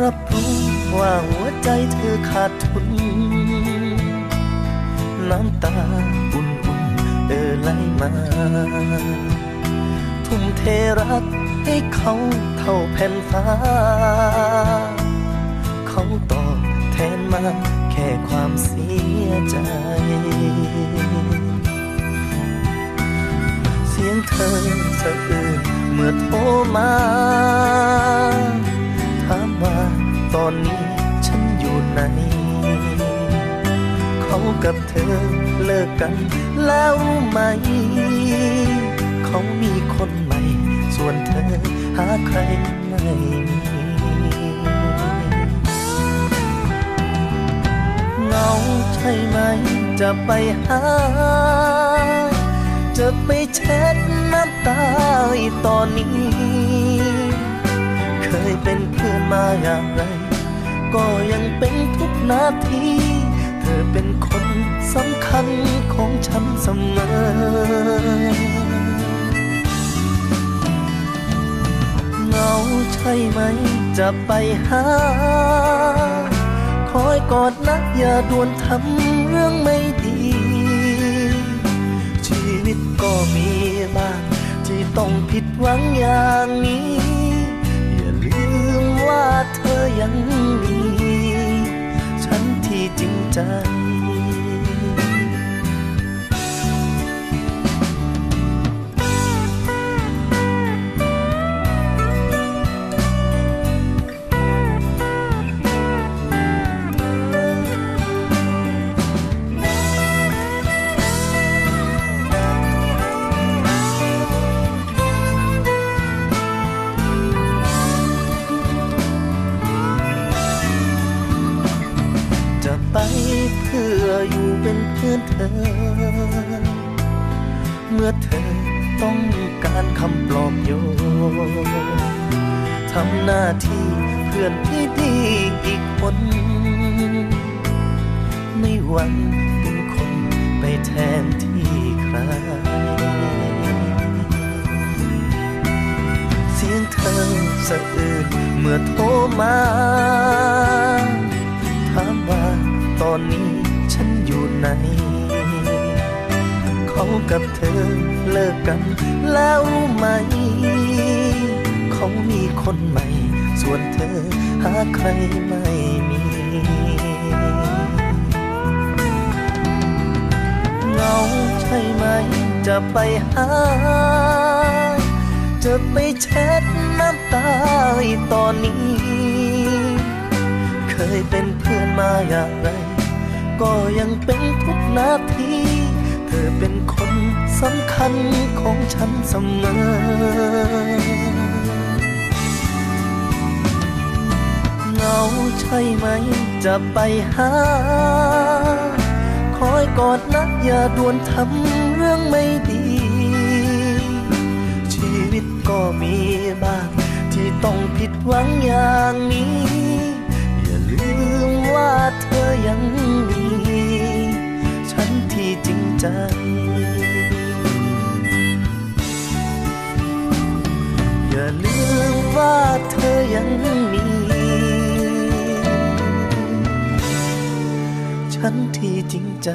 รับรู้ว่าหัวใจเธอขาดทุน น้ำตาอุ่นๆเออไหลมา ทุ่มเทรักให้เขาเท่าแผ่นฟ้า เขาตอบแทนมาแค่ความเสียใจ เสียงเธอสะอื้นเมื่อโทรมา ว่าตอนนี้ฉันอยู่ไหน เขากับเธอเลิกกันแล้วไหม เขามีคนใหม่ ส่วนเธอหาใครไม่มีเหงาใช่ไหม จะไปหา จะไปเช็ดน้ำตาอีกตอนนี้ อนมาอย่างไร ก็ยังเป็นทุกนาที เธอเป็นคนสำคัญของฉันเสมอเหงาใช่ไหม จะไปหา คอยกอดนะอย่าด่วนทำเรื่องไม่ดี ชีวิตก็มีบางที่ต้องผิดหวังอย่างนี้ ว่าเธอยังมี ฉันที่จริงใจ เป็นเพื่อนเธอ เมื่อเธอต้องการคำปลอบโยนทำหน้าที่เพื่อนที่ดีอีกคน ไม่หวังเป็นคนไปแทนที่ใคร เสียงเธอสะอื้นเมื่อโทรมาถามว่าตอนนี้ฉัน ไหน เขากับเธอเลิกกันแล้วไหม เขามีคนใหม่ ส่วนเธอหาใครไม่มีเงาใช่ไหม จะไปหา จะไปเช็ดน้ำตาอีตอนนี้ เคยเป็นเพื่อนมาอย่างไร ก็ยังเป็นทุกนาที เธอเป็นคนสำคัญของฉันเสมอเหงาใช่ไหมจะไปหา คอยกอดนะอย่าด่วนทำเรื่องไม่ดี ชีวิตก็มีบ้างที่ต้องผิดหวังอย่างนี้ อย่าลืมว่าเธอยัง ใจ อย่าลืมว่าเธอยังมี ฉันที่จริงใจ